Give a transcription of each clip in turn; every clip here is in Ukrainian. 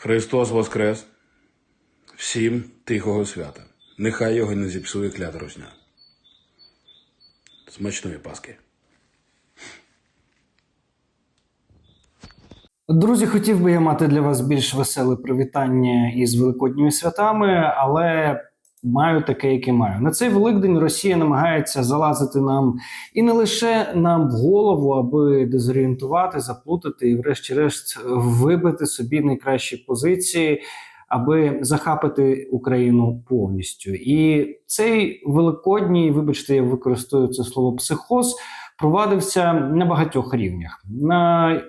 Христос Воскрес! Всім тихого свята. Нехай його не зіпсує клята русня. Смачної Паски. Друзі, хотів би я мати для вас більш веселе привітання із великодніми святами, але маю таке, яке маю. На цей Великдень Росія намагається залазити нам і не лише нам в голову, аби дезорієнтувати, заплутати і, врешті-решт, вибити собі найкращі позиції. Аби захапити Україну повністю, і цей великодній, вибачте, я використовую це слово психоз, провадився на багатьох рівнях. На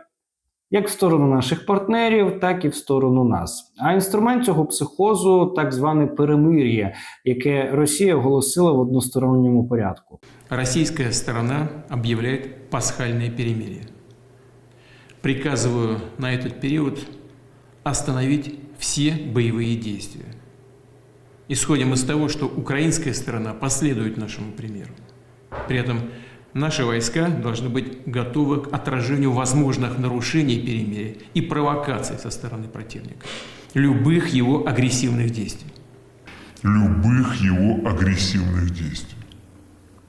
як в сторону наших партнерів, так і в сторону нас. А інструмент цього психозу так зване перемир'я, яке Росія оголосила в односторонньому порядку. Российская сторона объявляет пасхальное перемирие. Приказываю на этот период остановить все боевые действия. Исходим из того, что украинская сторона последует нашему примеру. При этом наши войска должны быть готовы к отражению возможных нарушений перемирия и провокаций со стороны противника, любых его агрессивных действий. любых его агрессивных действий.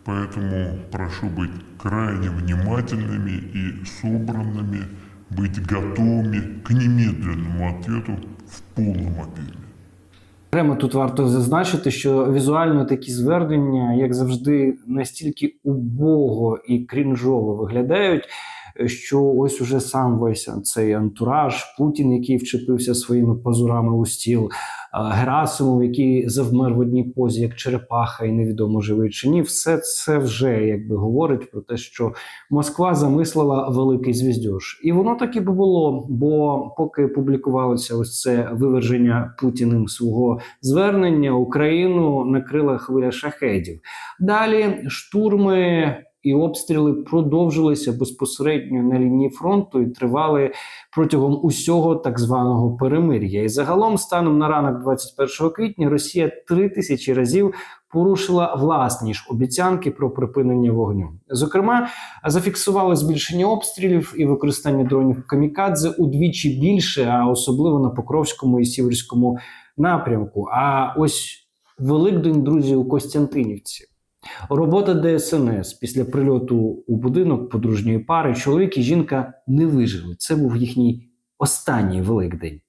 Поэтому прошу быть крайне внимательными и собранными, быть готовыми к немедленному ответу в полном объеме. Окремо тут варто зазначити, що візуально такі звернення, як завжди, настільки убого і крінжово виглядають, що ось уже сам весь цей антураж, Путін, який вчепився своїми пазурами у стіл, Герасимов, який завмер в одній позі, як черепаха, і невідомо живий чи ні, все це вже якби говорить про те, що Москва замислила великий звіздьош. І воно так і було. Бо поки публікувалося ось це виверження Путіним свого звернення, Україну накрила хвиля шахедів. Далі штурми. І обстріли продовжилися безпосередньо на лінії фронту і тривали протягом усього так званого перемир'я. І загалом, станом на ранок 21 квітня, Росія три тисячі разів порушила власні ж обіцянки про припинення вогню. Зокрема, зафіксували збільшення обстрілів і використання дронів камікадзе удвічі більше, а особливо на Покровському і Сіверському напрямку. А ось Великдень, друзі, у Костянтинівці. Робота ДСНС після прильоту у будинок подружньої пари чоловік і жінка не вижили. Це був їхній останній Великдень.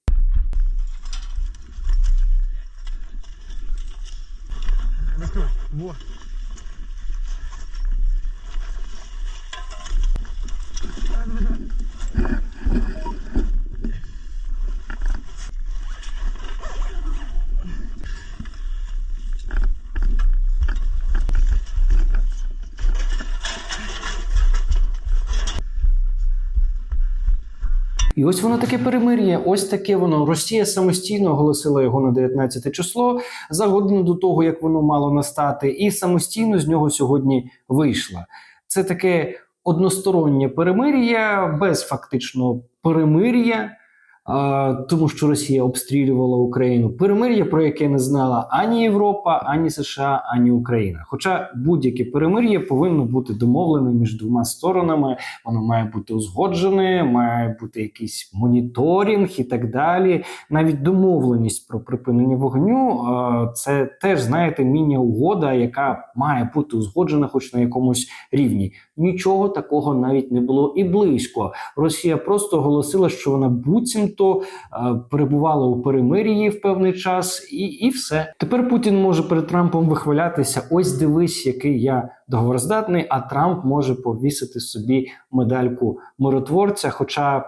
І ось воно таке перемир'я. Ось таке воно. Росія самостійно оголосила його на 19 число за годину до того, як воно мало настати, і самостійно з нього сьогодні вийшла. Це таке одностороннє перемир'я без фактичного перемир'я. Тому що Росія обстрілювала Україну перемир'я, про яке не знала ані Європа, ані США, ані Україна. Хоча будь-яке перемир'я повинно бути домовлене між двома сторонами, воно має бути узгоджене, має бути якийсь моніторинг і так далі. Навіть домовленість про припинення вогню це теж знаєте міні-угода, яка має бути узгоджена, хоч на якомусь рівні. Нічого такого навіть не було і близько. Росія просто оголосила, що вона буцімто е, перебувала у перемир'ї в певний час, і, і все. Тепер Путін може перед Трампом вихвалятися: ось дивись, який я договороздатний, а Трамп може повісити собі медальку миротворця, хоча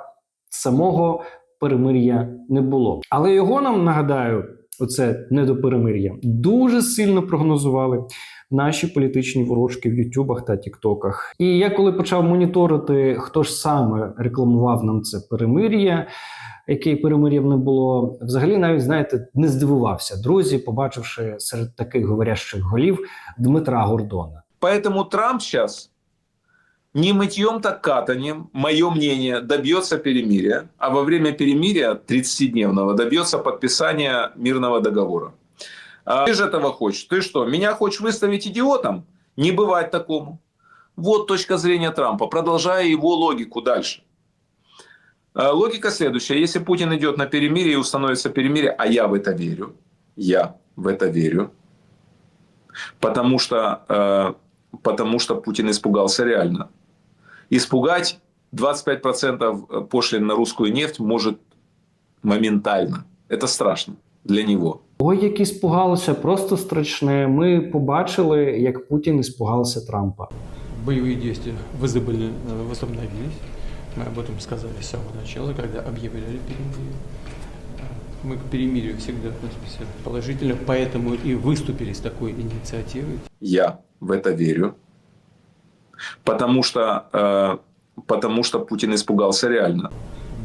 самого перемир'я не було. Але його нам нагадаю, оце не до перемир'я, дуже сильно прогнозували наші політичні ворожки в Ютубах та Тіктоках. І я коли почав моніторити, хто ж саме рекламував нам це перемир'я. Який перемир'ям не було, взагалі навіть знаєте, не здивувався друзі, побачивши серед таких говорящих голів Дмитра Гордона. Поэтому Трамп сейчас не мытьем, так катанием, мое мнение, добьется перемирия, а во время перемирия 30-дневного добьется подписания мирного договора. А ты же этого хочешь. Ты что, меня хочешь выставить идиотом? Не бывать такому. Вот точка зрения Трампа, продолжая его логику дальше. Э, Логика следующая. Если Путин идет на перемирие и установится перемирие, а я в это верю, я в это верю, потому что, э, потому что Путин испугался реально. Испугать 25% пошлин на русскую нефть может моментально. Это страшно для него. Ой, які спугалися, просто страшне. Ми побачили, як Путін іспугався Трампа. Боевые действия возобли- э, возобновились. Мы об этом сказали с самого начала, когда объявляли перемирие. Э, Мы к перемирию всегда относимся положительно, поэтому и выступили с такой инициативой. Я в это верю. Потому что, э, потому что Путин испугался реально.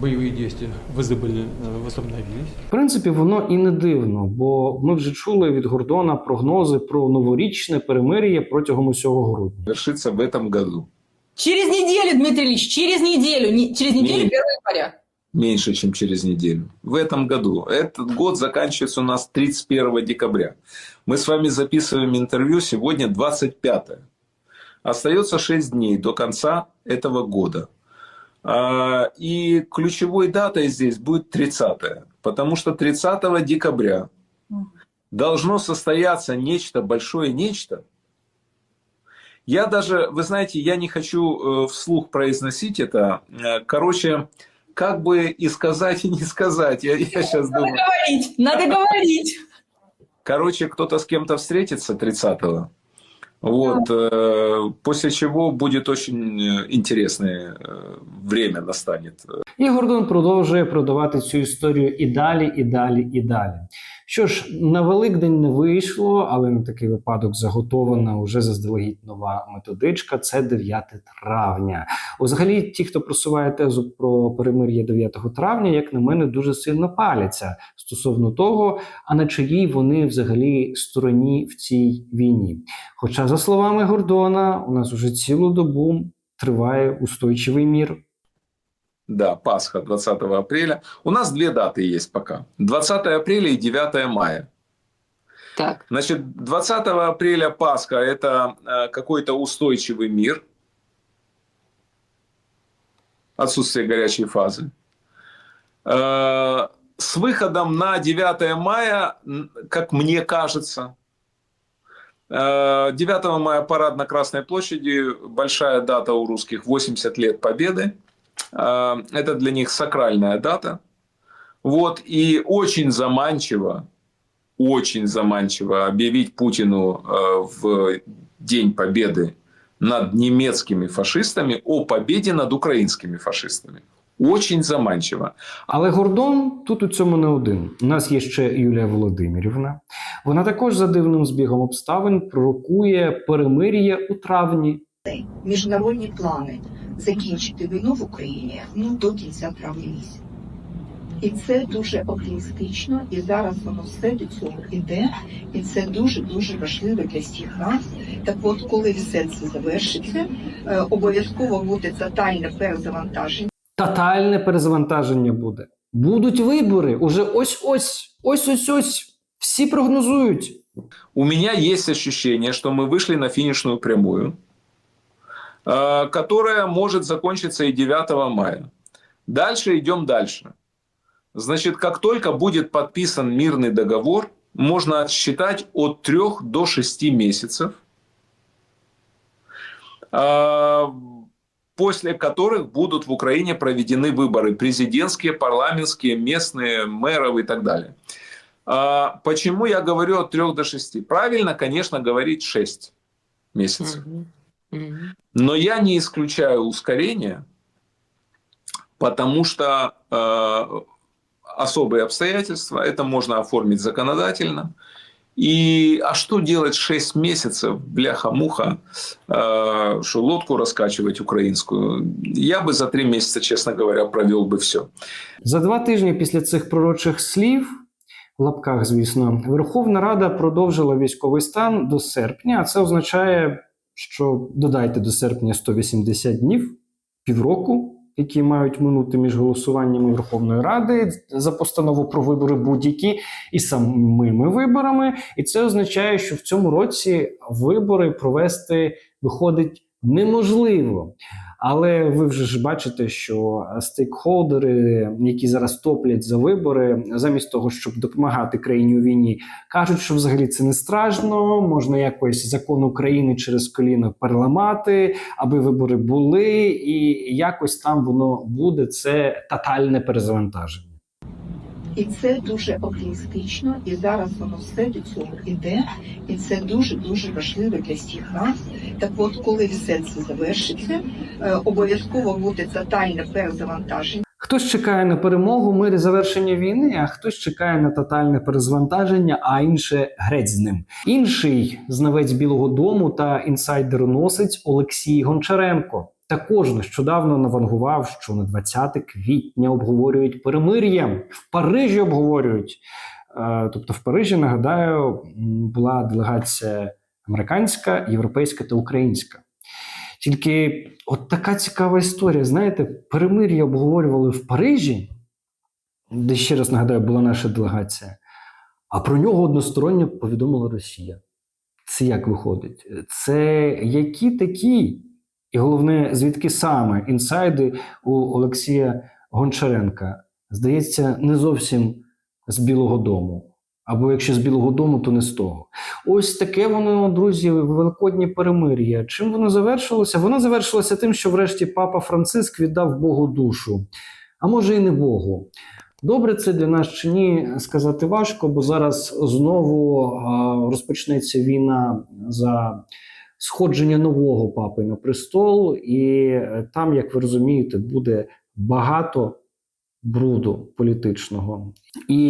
Боевые действия возобли- э, возобновились. В принципі, воно і не дивно, бо ми вже чули від Гордона прогнози про новорічне перемир'я протягом усього грудня. Вершится в этом году. Через неделю, Дмитрий Ильич, через неделю. Не- через неделю, Не. 1 января. Меньше, чем через неделю. В этом году. Этот год заканчивается у нас 31 декабря. Мы с вами записываем интервью сегодня 25. Остается 6 дней до конца этого года. А, И ключевой датой здесь будет 30 потому что 30 декабря должно состояться нечто большое, нечто. Я даже, вы знаете, я не хочу э, вслух произносить это. Э, Короче, как бы и сказать, и не сказать. Я, я сейчас думаю. Говорить, надо говорить. Короче, кто-то с кем-то встретится 30-го. Вот, э, после чего будет очень э, интересное э, время настанет. І Гордон продовжує продавати цю історію і далі, і далі, і далі. Що ж, на Великдень не вийшло, але на такий випадок заготована уже заздалегідь нова методичка. Це 9 травня. Взагалі, ті, хто просуває тезу про перемир'я 9 травня, як на мене, дуже сильно паляться стосовно того, а на чиїй вони взагалі стороні в цій війні. Хоча, за словами Гордона, у нас уже цілу добу триває устойчивий мір. Да, Пасха 20 апреля. У нас две даты есть пока. 20 апреля и 9 мая. Так. Значит, 20 апреля Пасха – это э, какой-то устойчивый мир. Отсутствие горячей фазы. Э, С выходом на 9 мая, как мне кажется, э, 9 мая парад на Красной площади, большая дата у русских, 80 лет Победы. Э, Это для них сакральная дата. Вот, и очень заманчиво, очень заманчиво объявить Путину э, в День Победы над немецкими фашистами о победе над украинскими фашистами. Очень заманчиво. Але Гордон тут у цьому не один. У нас є ще Юлія Володимирівна. Вона також за дивним збігом обставин пророкує перемир'я у травні. міжнародні плани закінчити війну в Україні ну до кінця травня місяця. І це дуже оптимістично, і зараз воно все до цього йде, і це дуже дуже важливо для всіх нас. Так от, коли все це завершиться, е, обов'язково буде тотальне перезавантаження. Тотальне перезавантаження буде. Будуть вибори. Уже ось ось, ось ось ось. Всі прогнозують. У меня есть ощущение, что мы вышли на финишную прямую, э, Которая может закончиться и 9 мая. Дальше идем дальше. Значит, как только будет подписан мирный договор, можно отсчитать от 3 до 6 месяцев, э, после которых будут в Украине проведены выборы президентские, парламентские, местные, мэров и так далее. А, Почему я говорю от 3 до 6? Правильно, конечно, говорить 6 месяцев. Но я не исключаю ускорение, потому что э, особые обстоятельства, это можно оформить законодательно. И, а что делать 6 месяцев, бляха-муха, э, что лодку раскачивать украинскую? Я бы за 3 месяца, честно говоря, провел бы все. За два тижні після цих пророчих слів, в лапках, звісно, Верховна Рада продовжила військовий стан до серпня, а це означає, що додайте до серпня 180 днів, півроку, які мають минути між голосуваннями Верховної Ради за постанову про вибори будь-які і самими виборами. І це означає, що в цьому році вибори провести виходить неможливо. Але ви вже ж бачите, що стейкхолдери, які зараз топлять за вибори, замість того, щоб допомагати країні у війні, кажуть, що взагалі це не страшно, можна якось закон України через коліно переламати, аби вибори були, і якось там воно буде. Це тотальне перезавантаження. І це дуже оптимістично, і зараз воно все до цього йде, і це дуже дуже важливо для всіх нас. Так от, коли все це завершиться, е, обов'язково буде тотальне перезавантаження. Хтось чекає на перемогу, мир і завершення війни, а хтось чекає на тотальне перезвантаження, а інше греть з ним. Інший знавець Білого Дому та інсайдероносець Олексій Гончаренко також нещодавно навангував, що на 20 квітня обговорюють перемир'я в Парижі. Обговорюють. Е, Тобто, в Парижі нагадаю, була делегація американська, європейська та українська. Тільки от така цікава історія. Знаєте, перемир'я обговорювали в Парижі, де ще раз нагадаю, була наша делегація, а про нього односторонньо повідомила Росія. Це як виходить? Це які такі? І головне, звідки саме інсайди у Олексія Гончаренка? Здається, не зовсім з Білого Дому. Або якщо з Білого Дому, то не з того. Ось таке воно, друзі, великоднє перемир'я. Чим воно завершилося? Воно завершилося тим, що врешті папа Франциск віддав Богу душу, а може і не Богу. Добре, це для нас чи ні, сказати важко, бо зараз знову розпочнеться війна за сходження нового папи на престол, і е, там, як ви розумієте, буде багато бруду політичного. І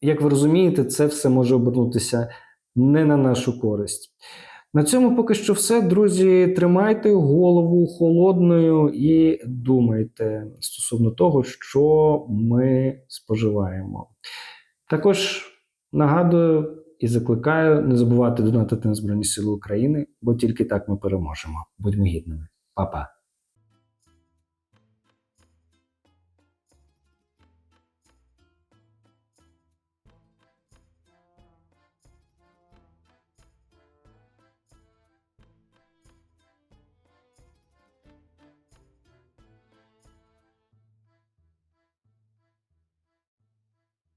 як ви розумієте, це все може обернутися не на нашу користь. На цьому поки що все, друзі. Тримайте голову холодною і думайте стосовно того, що ми споживаємо. Також нагадую і закликаю не забувати донатити на Збройні Сили України, бо тільки так ми переможемо. Будьмо гідними. Па-па.